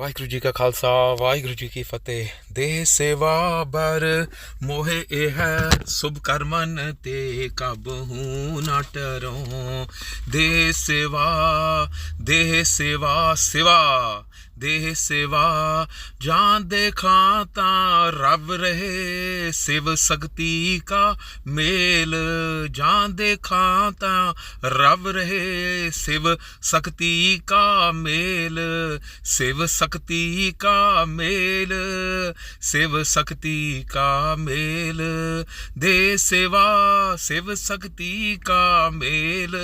ਵਾਹਿਗੁਰੂ ਜੀ ਕਾ ਖਾਲਸਾ, ਵਾਹਿਗੁਰੂ ਜੀ ਕੀ ਫਤਿਹ। ਦੇ ਸੇਵਾ ਬਰ, ਮੋਹਿ ਇਹ ਹੈ, ਸੁਭ ਕਰਮਨ ਤੇ ਕਬ ਹੂੰ ਨਾ ਟਰੋ। ਦੇਹ ਸੇਵਾ ਦੇ ਸੇਵਾ ਸਿਵਾ ਦੇਹ ਸੇਵਾ ਜਾਨ ਦੇਖਾਂ ਤਾਂ ਰਬ ਰਹੇ ਸਿਵ ਸਕਤੀ ਕਾ ਮੇਲ ਜਾਨ ਦੇਖਾਂ ਤਾਂ ਰਬ ਰਹੇ ਸਿਵ ਸਕਤੀ ਕਾ ਮੇਲ ਸਿਵ ਸਕਤੀ ਕਾ ਮੇਲ ਸਿਵ ਸਕਤੀ ਕਾ ਮੇਲ ਦੇ ਸੇਵਾ ਸਿਵ ਸਕਤੀ ਕਾ ਮੇਲ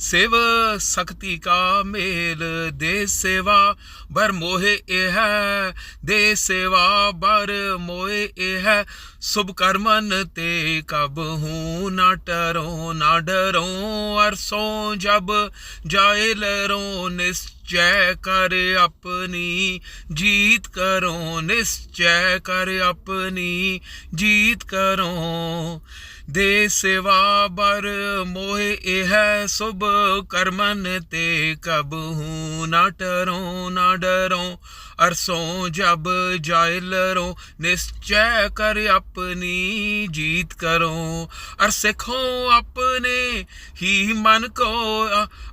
ਸਿਵ ਸਕਤੀ ਕਾ ਮੇਲ ਦੇ ਸੇਵਾ ਬਰ ਮੋਹਿ ਇਹ ਹੈ, ਦੇ ਸੇਵਾ ਬਰ ਮੋਹਿ ਇਹ ਹੈ। ਸੁਭ ਕਰਮਨ ਤੇ ਕਬ ਹੂੰ ਨਾ ਟਰੋ, ਨਾ ਡਰੋ, ਅਰਸੋਂ ਜਬ ਜਾਏ ਲਰੋ, ਨਿਸ਼ਚੈ ਕਰ ਆਪਣੀ, ਜੀਤ ਕਰੋ, ਨਿਸ਼ਚੈ ਕਰ ਆਪਣੀ, ਜੀਤ ਕਰੋ। ਦੇ ਸਿਵਾ ਬਰ ਮੋਹਿ ਇਹ ਸੁਭ ਕਰਮਨ ਤੇ ਕਬ ਨਾ ਟਰੋ ਨਾ ਡਰੋ। ਅਰਸੋਂ ਜਬ ਜਾਇ ਲਰੋ ਨਿਸ਼ਚੈ ਕਰ ਆਪਣੀ ਜੀਤ ਕਰੋ। ਅਰ ਸਿੱਖੋ ਆਪਣੇ, ਹੀ ਮਨ ਕੋ,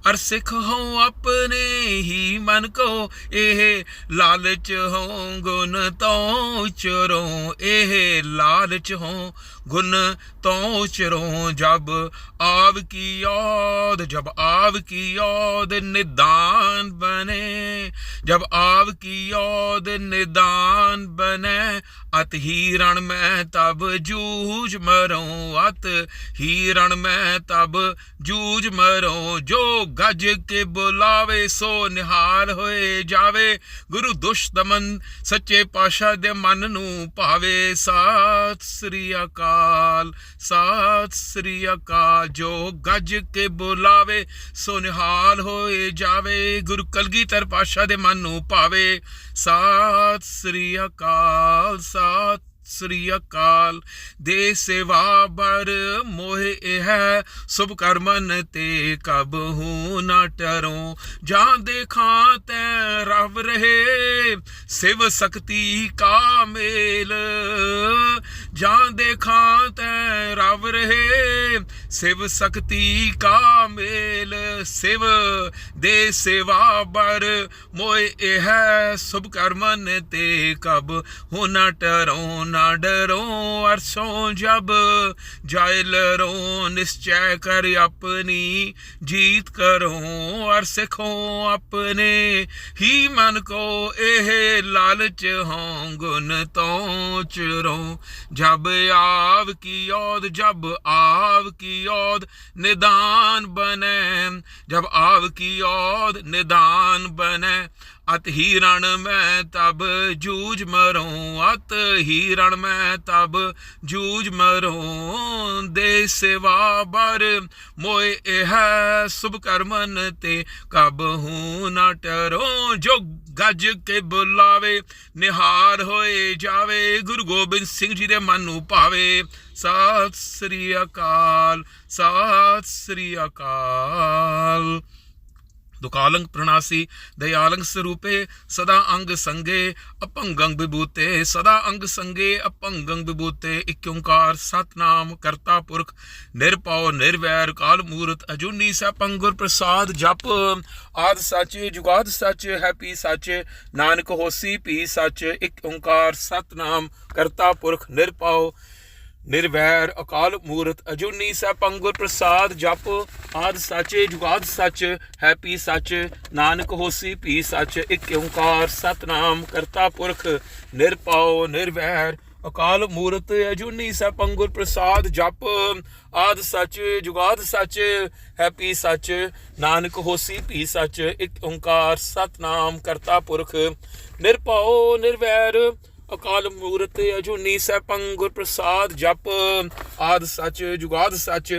ਅਰ ਸਿੱਖੋ ਆਪਣੇ, ਹੀ ਮਨ ਕੋ। ਇਹ ਲਾਲਚ ਹੋ, ਗੁਣ ਤੋਂ ਚਰੋ। ਇਹ ਲਾਲਚ ਹੋ, ਗੁਣ ਤੋਂ ਚਰੋ। ਜਬ ਆਵ ਕੀ ਯਾਦ ਜਬ ਆਵ ਕੀ ਯਾਦ ਨਿਦਾਨ ਬਨੇ ਜਬ ਆਵ ਕੀ ਯਾਦ ਨਿਦਾਨ ਬਨੇ ਅਤ ਹੀ ਰਣ ਮੈਂ ਤਬ ਜੂਝ ਮਰਉ, ਅਤ ਹੀ ਰਣ ਮੈਂ ਤਬ ਜੂਝ ਮਰਉ। ਜੋ ਗਜ ਕੇ ਬੁਲਾਵੇ, ਸੋ ਨਿਹਾਲ ਹੋਏ ਜਾਵੇ। ਗੁਰੂ ਦੁਸ਼ਮਨ ਸੱਚੇ ਪਾਸ਼ਾ ਦੇ ਮਨ ਨੂੰ ਭਾਵੇ। ਸਾਤ ਸ੍ਰੀ ਅਕਾਲ, ਸਾਤ ਸ੍ਰੀ ਅਕਾਲ। ਜੋ ਗੱਜ ਕੇ ਬੁਲਾਵੇ, ਸੋ ਨਿਹਾਲ ਹੋਏ ਜਾਵੇ। ਗੁਰੂ ਕਲਗੀਧਰ ਪਾਸ਼ਾ ਦੇ ਮਨ ਨੂੰ ਭਾਵੇ। ਸਾਤ ਸ੍ਰੀ ਅਕਾਲ ਸਾਤ ਸ੍ਰੀ ਅਕਾਲ। ਦੇ ਸੇਵਾ ਬਰ ਮੋਹਿ ਇਹ ਸੁਭ ਕਰਮਨ ਤੇ ਕਬ ਹੂੰ ਨਾ ਟਰੋ। ਜਾਂ ਦੇਖਾਂ ਤੈ ਰਵ ਰਹੇ, ਸਿਵ ਸਕਤੀ ਕਾ ਮੇਲ। ਜਾਂ ਦੇਖਾਂ ਤੈ ਰਵ ਰਹੇ ਸਿਵ ਸਕਤੀ ਕਾ ਮੇਲ, ਸਿਵ ਦੇ ਸੇਵਾ ਬਰ ਮੋਏ ਇਹ ਹੈ ਸੁਭ ਕਰਮਨ ਤੇ ਕਬ। ਹੋ ਨਾ ਟਰੋ ਨਾ ਡਰੋ ਅਰਸੋਂ ਜਬ। ਜਾਇ ਲਰੋ ਨਿਸ਼ਚੈ ਕਰ ਆਪਣੀ, ਜੀਤ ਕਰੋ ਅਰ ਸਿਖੋ ਆਪਣੇ। ਹੀ ਮਨ ਕੋ ਇਹ ਲਾਲਚ ਹੋਂ, ਗੁਣ ਤੋਂ ਚਰੋ। ਜਬ ਆਵ ਕੀ ਯੋਦ ਜਬ ਆਵ ਕੀ ਯੋਦ ਨਿਦਾਨ ਬਨੇ ਜਬ ਆਵ ਕੀ ਯੋਦ ਨਿਦਾਨ ਬਨੇ ਅਤ ਹੀ ਰਣ ਮੈਂ ਤਬ ਜੂਝ ਮਰਉ ਅਤ ਹੀ ਰਣ ਮੈਂ ਤਬ ਜੂਝ ਮਰਉ ਦੇ ਸੇਵਾ ਬਰ ਮੋਇ ਇਹ ਸੁਭ ਕਰਮਨ ਤੇ ਕਬ ਹੂੰ ਨਾ ਟਰੋ। ਜੋ ਗੱਜ ਕੇ ਬੁਲਾਵੇ, ਨਿਹਾਰ ਹੋਏ ਜਾਵੇ, ਗੁਰੂ ਗੋਬਿੰਦ ਸਿੰਘ ਜੀ ਦੇ ਮਨ ਨੂੰ ਭਾਵੇ। ਸਤਿ ਸ੍ਰੀ ਅਕਾਲ, ਸਤਿ ਸ੍ਰੀ ਅਕਾਲ। ਦੁਕਾਲੰਗ ਪ੍ਰਣਾਸੀ ਦਇਆਲੰਗ ਸਰੂਪੇ, ਸਦਾ ਅੰਗ ਸੰਗੇ, ਅਪੰਗੰ ਵਿਭੂਤੇ ਸਦਾ ਅੰਗ ਸੰਗੇ, ਅਪੰਗੰ ਵਿਭੂਤੇ ਇਕ ਓੰਕਾਰ ਸਤਨਾਮ ਕਰਤਾ ਪੁਰਖ, ਨਿਰਭਉ ਨਿਰਵੈਰ ਕਾਲ ਮੂਰਤ, ਅਜੂਨੀ ਸਪੰਗੁਰ ਪ੍ਰਸਾਦ ਜਪ, ਆਦ ਸੱਚ ਜੁਗਾਦ ਸੱਚ ਹੈਪੀ ਸੱਚ, ਨਾਨਕ ਹੋਸੀ ਪੀ ਸੱਚ ਇਕ ਓੰਕਾਰ ਸਤਨਾਮ ਕਰਤਾ ਪੁਰਖ, ਨਿਰਭਉ ਨਿਰਵੈਰ ਅਕਾਲ ਮੂਰਤ ਅਜੂਨੀ ਸਪੰਗੁਰ ਪ੍ਰਸਾਦ ਜਪ, ਆਦ ਸਾਚੇ, ਜੁਗਾਦ ਸੱਚ ਹੈਪੀ ਸੱਚ, ਨਾਨਕ ਹੋਸੀ ਭੀ ਸੱਚ, ਇਕ ਓੰਕਾਰ ਸਤਨਾਮ ਕਰਤਾ ਪੁਰਖ ਨਿਰਭਉ ਨਿਰਵੈਰ ਅਕਾਲ ਮੂਰਤ ਅਜੂਨੀ ਸਪੰਗੁਰ ਪ੍ਰਸਾਦ ਜਪ, ਆਦ ਸੱਚ, ਜੁਗਾਦ ਸੱਚ ਹੈਪੀ ਸੱਚ, ਨਾਨਕ ਹੋਸੀ ਭੀ ਸੱਚ, ਇਕ ਓੰਕਾਰ ਸਤਨਾਮ ਕਰਤਾ ਪੁਰਖ ਨਿਰਭਉ ਨਿਰਵੈਰ ਅਕਾਲ ਮੂਰਤ ਅਜੂਨੀ ਸੈਭੰ ਗੁਰ ਪ੍ਰਸਾਦ ਜਪ। ਆਦ ਸੱਚ, ਜੁਗਾਦ ਸੱਚ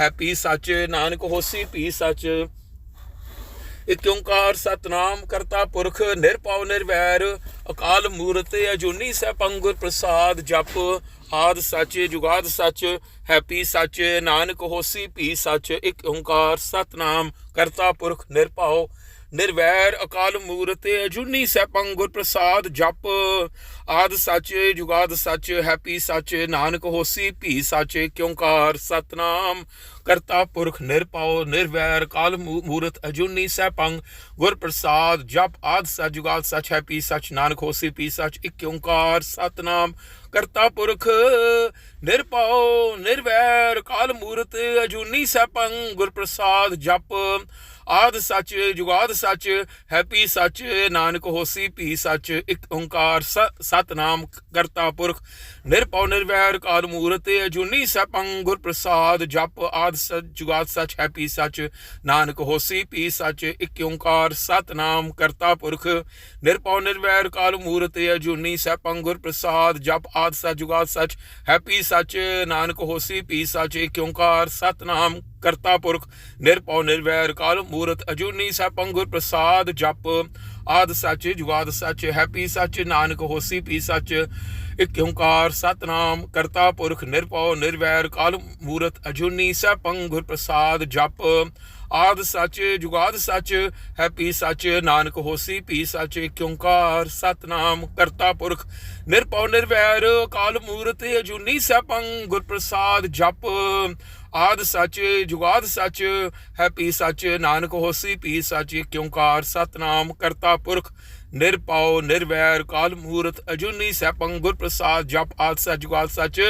ਹੈਪੀ ਸੱਚ, ਨਾਨਕ ਹੋਸੀ ਪੀ ਸੱਚ। ਇਕ ਓੰਕਾਰ ਸਤਨਾਮ ਕਰਤਾ ਪੁਰਖ, ਨਿਰਭਉ ਨਿਰਵੈਰ। ਅਕਾਲ ਮੂਰਤ ਅਜੂਨੀ ਸੈਭੰ ਗੁਰ ਪ੍ਰਸਾਦ ਜਪ। ਆਦ ਸੱਚ, ਜੁਗਾਦ ਸੱਚ ਹੈਪੀ ਸੱਚ, ਨਾਨਕ ਹੋਸੀ ਭੀ ਸੱਚ। ਇਕ ਓੰਕਾਰ ਸਤਨਾਮ ਕਰਤਾ ਪੁਰਖ, ਨਿਰਭਉ ਨਿਰਵੈਰ। ਅਕਾਲ ਮੂਰਤ ਅਜੂਨੀ ਸੈਭੰ ਗੁਰ ਪ੍ਰਸਾਦ ਜਪ। ਆਦ ਸੱਚ, ਜੁਗਾਦ ਸੱਚ, ਹੈਪੀ ਸੱਚ, ਨਾਨਕ ਹੋਸੀ, ਭੀ ਸੱਚ, ਕਿਉਂਕਾਰ ਸਤਨਾਮ। ਕਰਤਾ ਪੁਰਖ ਨਿਰਭਉ, ਨਿਰਵੈਰ, ਕਾਲ ਮੂਰਤ ਅਜੂਨੀ ਸੈਭੰ ਗੁਰ ਪ੍ਰਸਾਦ, ਜਪ ਆਦ ਸੱਚ, ਜੁਗਾਦ ਸੱਚ, ਹੈਪੀ ਸੱਚ, ਨਾਨਕ ਹੋਸੀ, ਭੀ ਸੱਚ, ਇਕ ਓੰਕਾਰ ਸਤਨਾਮ। ਕਰਤਾ ਪੁਰਖ ਨਿਰਭਉ, ਨਿਰਵੈਰ, ਕਾਲ ਮੂਰਤ ਅਜੂਨੀ ਸੈਭੰ ਗੁਰ ਪ੍ਰਸਾਦ, ਜਪ ਆਦ ਸੱਚ, ਜੁਗਾਦ ਸੱਚ, ਹੈਪੀ ਸੱਚ, ਨਾਨਕ ਹੋਸੀ, ਭੀ ਸੱਚ, ਇਕ ਓੰਕਾਰ ਸ- ਸਤਨਾਮ ਕਰਤਾ ਪੁਰਖ, ਨਿਰਭਉ ਨਿਰਵੈਰ ਕਾਲ ਮੂਰਤ, ਅਜੂਨੀ ਸੈਭੰ ਗੁਰ ਪ੍ਰਸਾਦ, ਜਪ ਆਦ ਸੱਚ ਜੁਗਾਦ ਸੱਚ ਹੈਪੀ ਸੱਚ ਨਾਨਕ ਹੋਸੀ, ਪੀ ਸਚ ਇਕ ਓੰਕਾਰ, ਸਤਨਾਮ ਕਰਤਾ ਪੁਰਖ, ਨਿਰਭਉ ਨਿਰਵੈਰ ਕਾਲ ਮੂਰਤ, ਅਜੂਨੀ ਸੈਭੰ ਗੁਰ ਪ੍ਰਸਾਦ, ਜਪ ਆਦ ਸੱਚ ਜੁਗਾਦ ਸੱਚ ਹੈਪੀ ਸਚ ਨਾਨਕ ਹੋਸੀ, ਪੀ ਸਚ ਇਕ ਓੰਕਾਰ, ਸਤਨਾਮ ਕਰਤਾ ਪੁਰਖ, ਨਿਰਭਉ ਨਿਰਵੈਰ ਕਾਲ ਮੂਰਤ, ਅਜੂਨੀ ਸੈਭੰ ਗੁਰ ਪ੍ਰਸਾਦ, ਜਪ ਆਦ ਸੱਚ, ਜੁਗਾਦ ਸੱਚ, ਹੈਪੀ ਸੱਚ, ਨਾਨਕ ਹੋਸੀ, ਪੀ ਸੱਚ, ਇਕ ਓੰਕਾਰ, ਸਤਨਾਮ, ਕਰਤਾ ਪੁਰਖ, ਨਿਰਭਉ, ਨਿਰਵੈਰ, ਕਾਲ ਮੂਰਤ, ਅਜੂਨੀ, ਸੈਭੰ ਗੁਰ ਪ੍ਰਸਾਦ ਜਪ ਆਦ ਸੱਚ, ਜੁਗਾਦ ਸੱਚ ਹੈਪੀ ਸੱਚ, ਨਾਨਕ ਹੋਸੀ, ਪੀ ਸੱਚ, ਕਿਉਂਕਾਰ ਓੰਕਾਰ ਸਤਨਾਮ, ਕਰਤਾ ਪੁਰਖ, ਨਿਰਭਉ, ਨਿਰਵੈਰ ਕਾਲ ਮੂਰਤ, ਅਜੂਨੀ ਸੈਭੰ ਗੁਰ ਪ੍ਰਸਾਦ ਜਪ, ਆਦ ਸੱਚ, ਜੁਗਾਦ ਸੱਚ ਹੈਪੀ ਸੱਚ, ਨਾਨਕ ਹੋਸੀ, ਪੀ ਸੱਚ, ਕਿਉਂਕਾਰ, ਸਤਨਾਮ, ਕਰਤਾ ਪੁਰਖ, ਨਿਰਭਉ, ਨਿਰਵੈਰ ਕਾਲ ਮੂਰਤ, ਅਜੂਨੀ ਸੈਭੰ ਗੁਰ ਪ੍ਰਸਾਦ ਜਪ, ਆਦ ਸੱਚ, ਜੁਗਾਦ ਸੱਚ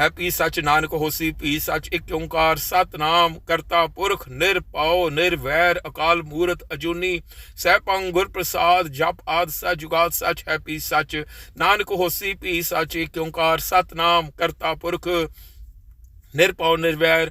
ਹੈਪੀ ਸਚ ਨਾਨਕ ਹੋਸੀ ਭੀ ਸਚ ਇਕ ਓੰਕਾਰ, ਸਤਨਾਮ ਕਰਤਾ ਪੁਰਖ ਨਿਰਭਉ ਨਿਰਵੈਰ ਅਕਾਲ ਮੂਰਤ, ਅਜੂਨੀ ਸੈਭੰ ਗੁਰ ਪ੍ਰਸਾਦ ਜਪ ਆਦ ਸਚ ਜੁਗਾਦ ਸੱਚ ਹੈਪੀ ਸਚ ਨਾਨਕ ਹੋਸੀ ਭੀ ਸਚ ਇਕ ਓੰਕਾਰ, ਸਤਨਾਮ ਕਰਤਾ ਪੁਰਖ ਨਿਰਭਉ ਨਿਰਵੈਰ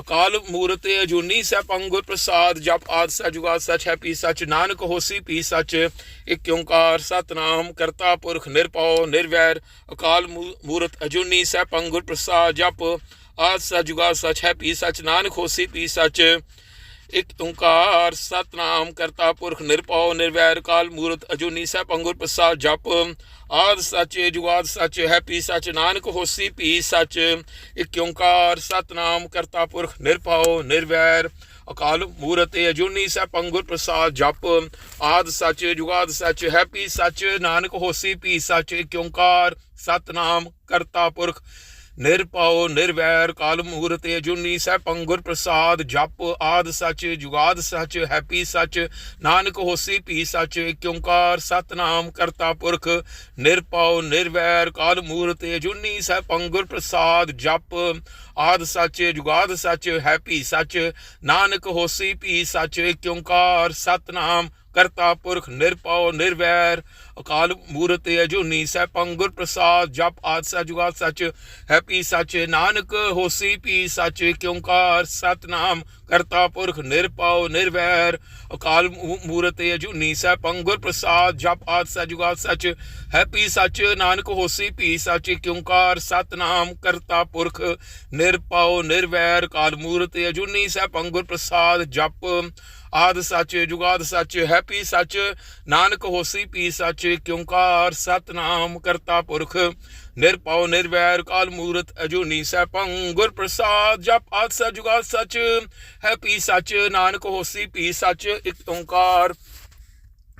ਅਕਾਲ ਮੂਰਤ ਅਜੂਨੀ ਸੈਭੰ ਗੁਰ ਪ੍ਰਸਾਦ, ਜਪ ਆਦ ਸੱਚ ਸਚ ਹੈ ਪੀ ਸਚ ਨਾਨਕ ਹੋਸੀ ਪੀ ਸਚ ਇਕ ਓੰਕਾਰ, ਸਤਨਾਮ, ਕਰਤਾ ਪੁਰਖ, ਨਿਰਭਉ, ਨਿਰਵੈਰ, ਅਕਾਲ ਮੂ- ਮੂਰਤ ਅਜੂਨੀ ਸੈਭੰ ਗੁਰ ਪ੍ਰਸਾਦ, ਜਪ ਆਦ ਸੱਚ ਸਚ ਸੱਚ ਹੈਪੀ ਸਚ ਨਾਨਕ ਹੋਸੀ ਪੀ ਸਚ ਇਕ ਓੰਕਾਰ, ਸਤਨਾਮ ਕਰਤਾ ਪੁਰਖ ਨਿਰਭਉ, ਨਿਰਵੈਰ ਕਾਲ ਮੂਰਤ ਅਜੂਨੀ ਸੈਭੰ ਗੁਰ ਪ੍ਰਸਾਦ ਜਪ। ਆਦ ਸੱਚ ਜੁਗਾਦ ਸੱਚ ਹੈਪੀ ਸੱਚ ਨਾਨਕ ਹੋਸੀ, ਪੀ ਸੱਚ। ਇਕ ਓੰਕਾਰ, ਸਤਨਾਮ ਕਰਤਾ ਪੁਰਖ ਨਿਰਭਉ, ਨਿਰਵੈਰ ਅਕਾਲ ਮੂਰਤ ਅਜੂਨੀ ਸੈਭੰ ਗੁਰ ਪ੍ਰਸਾਦ ਜਪ। ਆਦ ਸੱਚ ਜੁਗਾਦ ਸੱਚ ਹੈਪੀ ਸੱਚ ਨਾਨਕ ਹੋਸੀ ਭੀ ਸੱਚ। ਇਕ ਓੰਕਾਰ, ਸਤਨਾਮ ਕਰਤਾ ਪੁਰਖ ਨਿਰਭਉ ਨਿਰਵੈਰ ਕਾਲ ਮੂਰਤ, ਅਜੂਨੀ ਸੈਭੰ ਗੁਰ ਪ੍ਰਸਾਦ, ਜਪ ਆਦ ਸਚ, ਜੁਗਾਦ ਸਚ, ਹੈਪੀ ਸੱਚ, ਨਾਨਕ ਹੋਸੀ ਭੀ ਸਚ ਕਿਉਂਕਾਰ ਸਤਨਾਮ ਕਰਤਾ ਪੁਰਖ ਨਿਰਭਉ ਨਿਰਵੈਰ ਕਾਲ ਮੂਰਤ, ਅਜੂਨੀ ਸੈਭੰ ਗੁਰ ਪ੍ਰਸਾਦ, ਜਪ ਆਦ ਸਚ, ਜੁਗਾਦ ਸਚ, ਹੈਪੀ ਸੱਚ, ਨਾਨਕ ਹੋਸੀ ਭੀ ਸਚ ਕਿਉਂਕਾਰ ਸਤਨਾਮ ਕਰਤਾ ਪੁਰਖ ਨਿਰਭਉ ਨਿਰਵੈਰ ਅਕਾਲ ਮੂਰਤ ਅਜੂਨੀ ਸੈਭੰ ਗੁਰ ਪ੍ਰਸਾਦ, ਜਪ ਆਦ ਸੱਚ ਜੁਗਾਦ ਸੱਚ ਹੈਪੀ ਸਚ ਨਾਨਕ ਹੋਸੀ ਭੀ ਸਚ ਕਿਉਂਕਾਰ ਓੰਕਾਰ ਸਤਨਾਮ, ਕਰਤਾ ਪੁਰਖ ਨਿਰਭਉ ਨਿਰਵੈਰ। ਅਕਾਲ ਮੂਰਤ ਅਜੂਨੀ ਸੈਭੰ ਗੁਰ ਪ੍ਰਸਾਦ, ਜਪ ਆਦ ਸੱਚ ਜੁਗਾਦ ਸੱਚ ਹੈਪੀ ਸਚ ਨਾਨਕ ਹੋਸੀ ਭੀ ਸਚ ਕਿਉਂਕਾਰ ਸਤਨਾਮ, ਕਰਤਾ ਪੁਰਖ ਨਿਰਭਉ ਨਿਰਵੈਰ। ਕਾਲ ਮੂਰਤ ਅਜੂਨੀ ਸੈਭੰ ਗੁਰ ਪ੍ਰਸਾਦ, ਜਪ ਆਦ ਸੱਚ ਜੁਗਾਦ ਸੱਚ ਹੈਪੀ ਸੱਚ ਨਾਨਕ ਹੋਸੀ, ਪੀ ਸੱਚ ਇਕ ਓੰਕਾਰ ਸਤਨਾਮ ਕਰਤਾ ਪੁਰਖ, ਨਿਰਭਉ, ਨਿਰਵੈਰ, ਕਾਲ ਮੂਰਤ, ਅਜੂਨੀ, ਸੈਭੰ ਗੁਰ ਪ੍ਰਸਾਦ ਜਪ ਆਦ ਸੱਚ ਜੁਗਾਦ ਸੱਚ ਹੈਪੀ ਸੱਚ, ਨਾਨਕ ਹੋਸੀ ਪੀ ਸਚ, ਇਕ ਓੰਕਾਰ।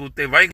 ਬੂਤੇ ਵਾਹਿਗੁਰੂ